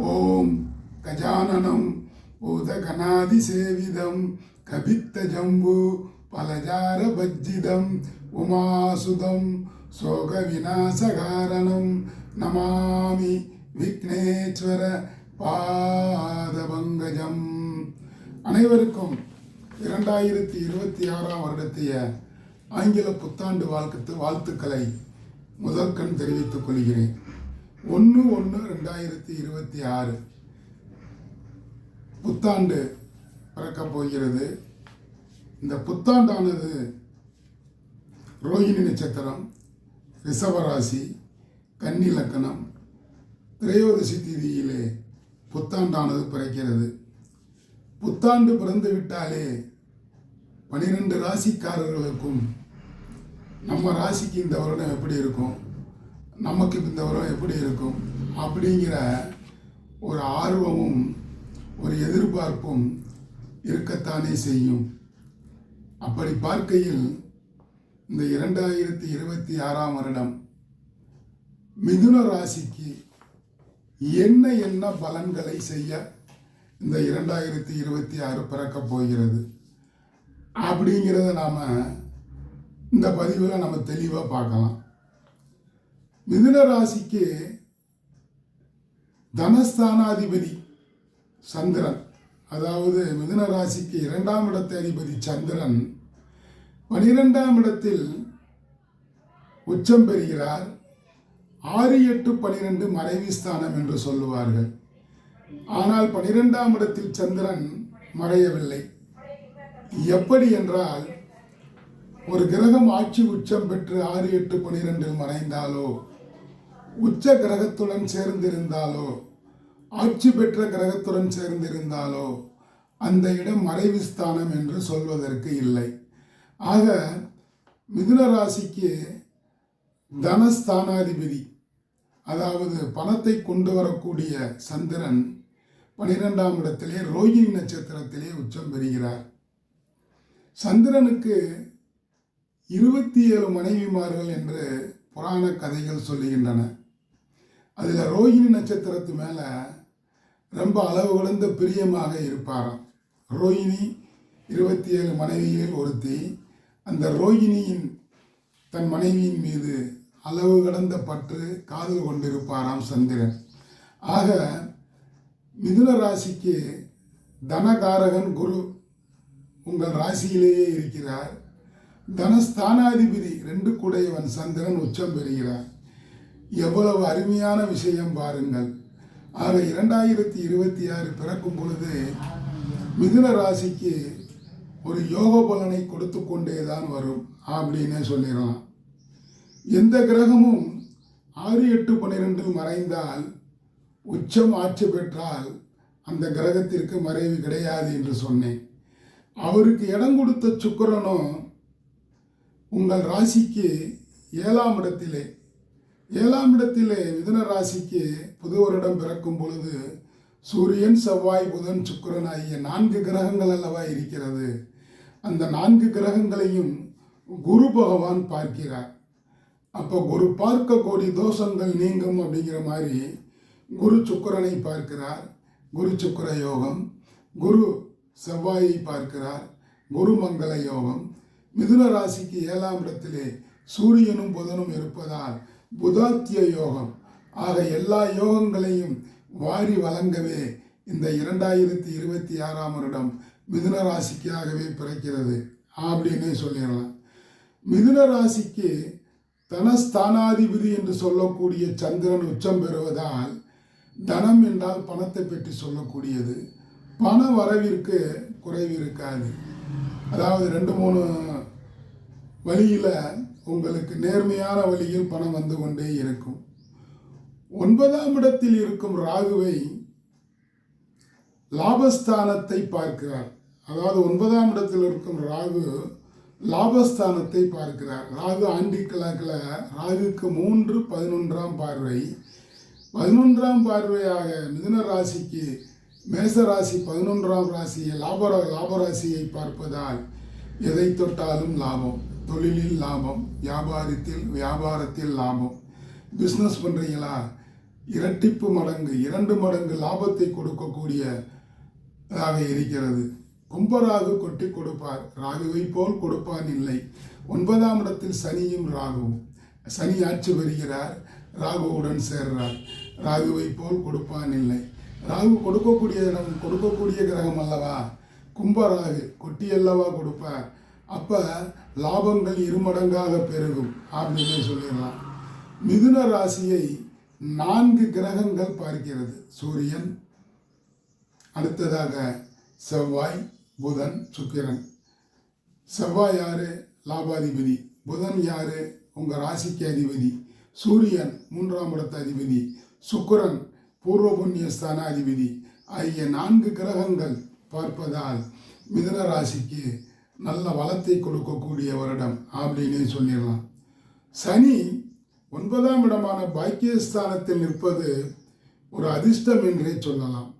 ஓம் கஜானனம் பூதகணாதிசேவிதம் கபித்த ஜம்பு பலஜார பஜ்ஜிதம் உமாசுதம் சோக விநாசகாரணம் நமாமி விக்னேஸ்வர பாதபங்கஜம். அனைவருக்கும் இரண்டாயிரத்தி இருபத்தி ஆறாம் வருடத்திய ஆங்கில புத்தாண்டு வாழ்க்கத்து வாழ்த்துக்களை முதற்கண் தெரிவித்துக் கொள்கிறேன். ஒன்று ஒன்று ரெண்டாயிரத்தி இருபத்தி ஆறு. புத்தாண்டு பிறக்கப் போகிறது. இந்த புத்தாண்டானது ரோஹிணி நட்சத்திரம் ரிஷபராசி கன்னி லக்கணம் திரையோதசி தீதியிலே புத்தாண்டானது பிறக்கிறது. புத்தாண்டு பிறந்து விட்டாலே பனிரெண்டு ராசிக்காரர்களுக்கும் நம்ம ராசிக்கு இந்த வருடம் எப்படி இருக்கும்? நமக்கு இந்த உறவு எப்படி இருக்கும்? அப்படிங்கிற ஒரு ஆர்வமும் ஒரு எதிர்பார்ப்பும் இருக்கத்தானே செய்யும். அப்படி பார்க்கையில் இந்த இரண்டாயிரத்தி இருபத்தி ஆறாம் வருடம் மிதுன ராசிக்கு என்ன என்ன பலன்களை செய்ய இந்த இரண்டாயிரத்தி இருபத்தி ஆறு பிறக்கப் போகிறது? அப்படிங்கிறத நாம் இந்த பதிவில் நம்ம தெளிவாக பார்க்கலாம். மிதுன ராசிக்கு தனஸ்தானாதிபதி சந்திரன். அதாவது மிதுன ராசிக்கு இரண்டாம் இடத்த அதிபதி சந்திரன் பனிரெண்டாம் இடத்தில் உச்சம் பெறுகிறார். ஆறு எட்டு பனிரெண்டு மறைவி ஸ்தானம் என்று சொல்லுவார்கள். ஆனால் பனிரெண்டாம் இடத்தில் சந்திரன் மறையவில்லை. எப்படி என்றால் ஒரு கிரகம் ஆட்சி உச்சம் பெற்று ஆறு எட்டு பனிரெண்டில் மறைந்தாலோ உச்ச கிரகத்துடன் சேர்ந்திருந்தாலோ ஆட்சி பெற்ற கிரகத்துடன் சேர்ந்திருந்தாலோ அந்த இடம் மறைவு ஸ்தானம் என்று சொல்வதற்கு இல்லை. ஆக மிதுன ராசிக்கு தனஸ்தானாதிபதி அதாவது பணத்தை கொண்டு வரக்கூடிய சந்திரன் பனிரெண்டாம் இடத்திலே ரோகிணி நட்சத்திரத்திலே உச்சம் பெறுகிறார். சந்திரனுக்கு இருபத்தி ஏழு மனைவிமார்கள் என்று புராண கதைகள் சொல்லுகின்றன. அதில் ரோஹிணி நட்சத்திரத்து மேலே ரொம்ப அளவு குழந்த பிரியமாக இருப்பாராம். ரோஹிணி இருபத்தி ஏழு மனைவியில் ஒருத்தி. அந்த ரோஹிணியின் தன் மனைவியின் மீது அளவு கடந்த பற்று காதல் கொண்டிருப்பாராம் சந்திரன். ஆக மிதுன ராசிக்கு தனகாரகன் குரு உங்கள் ராசியிலேயே இருக்கிறார். தனஸ்தானாதிபதி ரெண்டு குடையவன் சந்திரன் உச்சம் பெறுகிறார். எவ்வளவு அருமையான விஷயம் பாருங்கள். ஆக இரண்டாயிரத்தி இருபத்தி ஆறு பிறக்கும் பொழுது மிதுன ராசிக்கு ஒரு யோக பலனை கொடுத்து கொண்டே தான் வரும் அப்படின்னே சொல்லிடலாம். எந்த கிரகமும் ஆறு எட்டு பன்னிரெண்டில் மறைந்தால் உச்சம் ஆட்சி பெற்றால் அந்த கிரகத்திற்கு மறைவு கிடையாது என்று சொன்னேன். அவருக்கு இடம் கொடுத்த சுக்கிரனும் உங்கள் ராசிக்கு ஏழாம் இடத்திலே ஏழாம் இடத்திலே மிதன ராசிக்கு புது வருடம் பிறக்கும் பொழுது சூரியன் செவ்வாய் புதன் சுக்கிரன் ஆகிய நான்கு கிரகங்கள் அல்லவா இருக்கிறது. அந்த நான்கு கிரகங்களையும் குரு பகவான் பார்க்கிறார். அப்போ குரு பார்க்க கோடி தோஷங்கள் நீங்கும் அப்படிங்கிற மாதிரி குரு சுக்கிரனை பார்க்கிறார். குரு சுக்கிர யோகம் குரு செவ்வாயை பார்க்கிறார். குரு மங்கள யோகம். மிதுன ராசிக்கு ஏழாம் இடத்திலே சூரியனும் புதனும் இருப்பதால் புதாத்திய யோகம். ஆக எல்லா யோகங்களையும் வாரி வழங்கவே இந்த இரண்டாயிரத்தி இருபத்தி ஆறாம் வருடம் மிதுன ராசிக்காகவே பிறக்கிறது. அப்படின்னு சொல்லிடலாம். மிதுன ராசிக்கு தனஸ்தானாதிபதி என்று சொல்லக்கூடிய சந்திரன் உச்சம் பெறுவதால் தனம் என்றால் பணத்தை பற்றி சொல்லக்கூடியது. பண வரவிற்கு குறைவு இருக்காது. அதாவது ரெண்டு மூணு வழியில் உங்களுக்கு நேர்மையான வழியில் பணம் வந்து கொண்டே இருக்கும். ஒன்பதாம் இடத்தில் இருக்கும் ராகுவை லாபஸ்தானத்தை பார்க்கிறார். அதாவது ஒன்பதாம் இடத்தில் இருக்கும் ராகு லாபஸ்தானத்தை பார்க்கிறார். ராகு ஆண்டி கிழக்கில் ராகுக்கு மூன்று பதினொன்றாம் பார்வை. பதினொன்றாம் பார்வையாக மிதுன ராசிக்கு மேச ராசி பதினொன்றாம் ராசியை லாப லாபராசியை பார்ப்பதால் எதை தொட்டாலும் லாபம். தொழிலில் லாபம் வியாபாரத்தில் வியாபாரத்தில் லாபம். பிஸ்னஸ் பண்ணுறீங்களா இரட்டிப்பு மடங்கு இரண்டு மடங்கு லாபத்தை கொடுக்கக்கூடியதாக இருக்கிறது. கும்பராகு கொட்டி கொடுப்பார். ராகுவை போல் கொடுப்பான் இல்லை. ஒன்பதாம் இடத்தில் சனியும் ராகுவும். சனி ஆட்சி வருகிறார் ராகுவுடன் சேர்றார். ராகுவை போல் கொடுப்பான் இல்லை. ராகு கொடுக்கக்கூடிய இடம் கொடுக்கக்கூடிய கிரகம் அல்லவா? கும்பராகு கொட்டி அல்லவா கொடுப்பார். அப்போ லாபங்கள் இருமடங்காக பெருகும் அப்படின்னு சொல்லிடலாம். மிதுன ராசியை நான்கு கிரகங்கள் பார்க்கிறது. சூரியன் அடுத்ததாக செவ்வாய் புதன் சுக்கிரன். செவ்வாய் யாரு? லாபாதிபதி. புதன் யாரு? உங்கள் ராசிக்கு அதிபதி. சூரியன் மூன்றாம் இடத்த அதிபதி. சுக்கிரன் பூர்வ புண்ணியஸ்தான அதிபதி. ஆகிய நான்கு கிரகங்கள் பார்ப்பதால் மிதுன ராசிக்கு நல்ல வளத்தை கொடுக்கக்கூடிய வருடம். அப்படின்னு சொல்லிடலாம். சனி ஒன்பதாம் இடமான பாக்கியஸ்தானத்தில் நிற்பது ஒரு அதிர்ஷ்டம் என்றே சொல்லலாம்.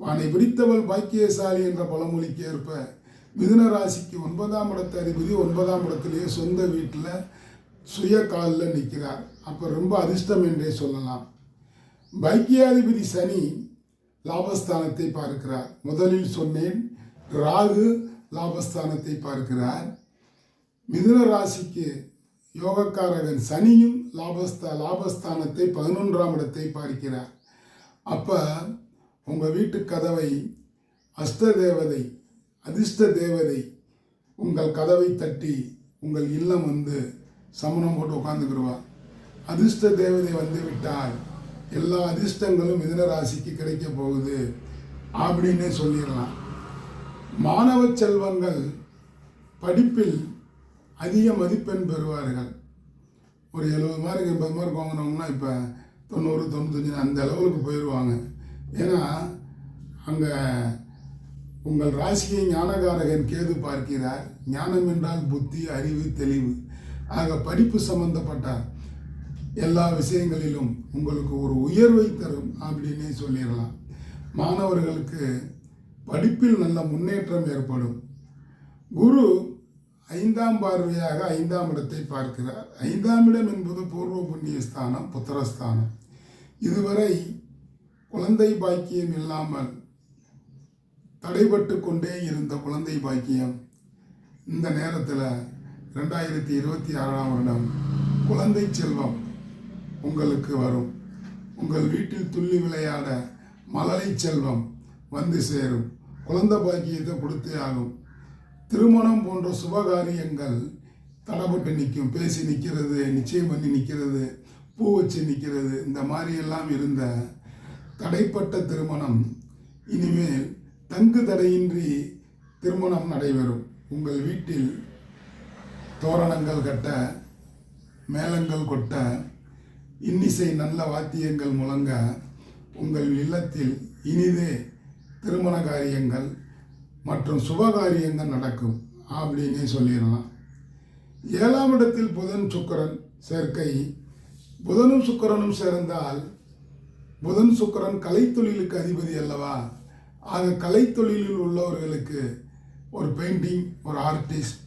வானை பிடித்தவள் பாக்கியசாலி என்ற பழமொழிக்கு ஏற்ப மிதுன ராசிக்கு ஒன்பதாம் இடத்து அதிபதி ஒன்பதாம் இடத்திலேயே சொந்த வீட்டில் சுய காலில் நிற்கிறார். அப்போ ரொம்ப அதிர்ஷ்டம் என்றே சொல்லலாம். பைக்கியாதிபதி சனி லாபஸ்தானத்தை பார்க்கிறார். முதலில் சொன்னேன் ராகு லாபஸ்தானத்தை பார்க்கிறார். மிதுன ராசிக்கு யோகக்காரகன் சனியும் லாபஸ்த லாபஸ்தானத்தை பதினொன்றாம் இடத்தை பார்க்கிறார். அப்போ உங்கள் வீட்டு கதவை அஷ்ட தேவதை அதிர்ஷ்ட தேவதை உங்கள் கதவை தட்டி உங்கள் இல்லம் வந்து சமணம் போட்டு உட்காந்துக்கிடுவா அதிர்ஷ்ட தேவதை வந்து விட்டால் எல்லா அதிர்ஷ்டங்களும் மிதுன ராசிக்கு கிடைக்க போகுது அப்படின்னு சொல்லிடலாம். மாணவ செல்வங்கள் படிப்பில் அதிக மதிப்பெண் பெறுவார்கள். ஒரு எழுபது மார்க் எண்பது மார்க் வாங்கினோம்னா இப்போ தொண்ணூறு தொண்ணூத்தஞ்சு அந்த லெவலுக்கு போயிடுவாங்க ஏன்னா அங்கே உங்கள் ராசியை ஞானகாரகன் கேது பார்க்கிறார். ஞானம் என்றால் புத்தி அறிவு தெளிவு. ஆக படிப்பு சம்பந்தப்பட்ட எல்லா விஷயங்களிலும் உங்களுக்கு ஒரு உயர்வை தரும் அப்படின்னே சொல்லிடலாம். மாணவர்களுக்கு படிப்பில் நல்ல முன்னேற்றம் ஏற்படும். குரு ஐந்தாம் பார்வையாக ஐந்தாம் இடத்தை பார்க்கிறார். ஐந்தாம் இடம் என்பது பூர்வ புண்ணிய ஸ்தானம் புத்திரஸ்தானம். இதுவரை குழந்தை பாக்கியம் இல்லாமல் தடைபட்டு கொண்டே இருந்த குழந்தை பாக்கியம் இந்த நேரத்தில் ரெண்டாயிரத்தி இருபத்தி ஆறாம் வருடம் குழந்தை செல்வம் உங்களுக்கு வரும். உங்கள் வீட்டில் துள்ளி விளையாட மழலை செல்வம் வந்து சேரும். குழந்த பாக்கியத்தை கொடுத்தே ஆகும். திருமணம் போன்ற சுபகாரியங்கள் தடைப்பட்டு நிற்கும். பேசி நிற்கிறது நிச்சயம் பண்ணி நிற்கிறது பூ வச்சு நிற்கிறது இந்த மாதிரியெல்லாம் இருந்த தடைப்பட்ட திருமணம் இனிமேல் தங்கு தடையின்றி திருமணம் நடைபெறும். உங்கள் வீட்டில் தோரணங்கள் கட்ட மேளங்கள் கொட்ட இன்னிசை நல்ல வாத்தியங்கள் முழங்க உங்கள் இல்லத்தில் இனிதே திருமண காரியங்கள் மற்றும் சுபகாரியங்கள் நடக்கும் அப்படின்னு சொல்லிடலாம். ஏழாம் இடத்தில் புதன் சுக்கிரன் சேர்க்கை. புதனும் சுக்கிரனும் சேர்ந்தால் புதன் சுக்கிரன் கலைத்தொழிலுக்கு அதிபதி அல்லவா? ஆக கலைத்தொழிலில் உள்ளவர்களுக்கு ஒரு பெயிண்டிங் ஒரு ஆர்டிஸ்ட்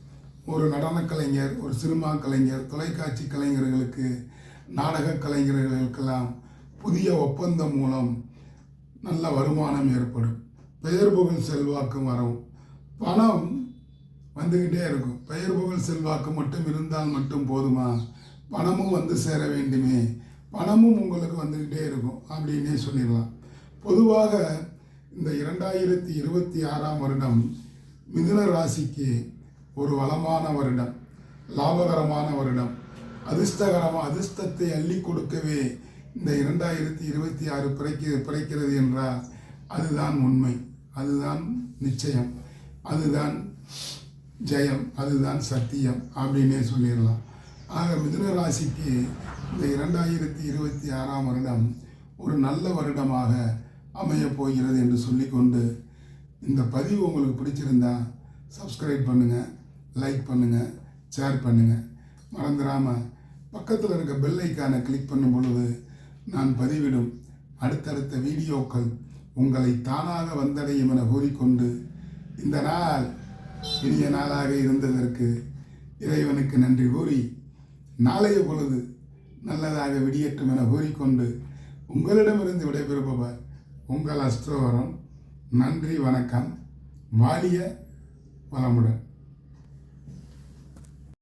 ஒரு நடன கலைஞர் ஒரு சினிமா கலைஞர் தொலைக்காட்சி கலைஞர்களுக்கு நாடக கலைஞர்களுக்கெல்லாம் புதிய ஒப்பந்தம் மூலம் நல்ல வருமானம் ஏற்படும். பெயர் புகழ் செல்வாக்கும் வரும். பணம் வந்துக்கிட்டே இருக்கும். பெயர் புகழ் செல்வாக்கு மட்டும் இருந்தால் மட்டும் போதுமா? பணமும் வந்து சேர வேண்டுமே. பணமும் உங்களுக்கு வந்துக்கிட்டே இருக்கும். அப்படின்னே சொல்லிடலாம். பொதுவாக இந்த இரண்டாயிரத்தி இருபத்தி ஆறாம் வருடம் மிதுன ராசிக்கு ஒரு வளமான வருடம் லாபகரமான வருடம். அதிர்ஷ்டகரமாக அதிர்ஷ்டத்தை அள்ளி கொடுக்கவே இந்த இரண்டாயிரத்தி இருபத்தி ஆறு பிறக்க பிறக்கிறது என்றால் அதுதான் உண்மை. அதுதான் நிச்சயம். அதுதான் ஜெயம். அதுதான் சத்தியம் அப்படின்னே சொல்லிடலாம். ஆக மிதுன ராசிக்கு இந்த இரண்டாயிரத்தி இருபத்தி ஆறாம் வருடம் ஒரு நல்ல வருடமாக அமையப் போகிறது என்று சொல்லிக்கொண்டு இந்த பதிவு உங்களுக்கு பிடிச்சிருந்தா சப்ஸ்கிரைப் பண்ணுங்கள் லைக் பண்ணுங்கள் ஷேர் பண்ணுங்கள் மறந்துடாமல் பக்கத்தில் இருக்க பெல் ஐக்கானை கிளிக் பண்ணும் பொழுது நான் பதிவிடும் அடுத்தடுத்த வீடியோக்கள் உங்களை தானாக வந்தடையும் என கூறிக்கொண்டு இந்த நாள் இனிய நாளாக இருந்ததற்கு இறைவனுக்கு நன்றி கூறி நாளைய பொழுது நல்லதாக விடியட்டும் என கூறிக்கொண்டு உங்களிடமிருந்து விடைபெறுபவர் உங்கள் அஸ்தோரம் நன்றி வணக்கம். வாலிய வளமுடன்.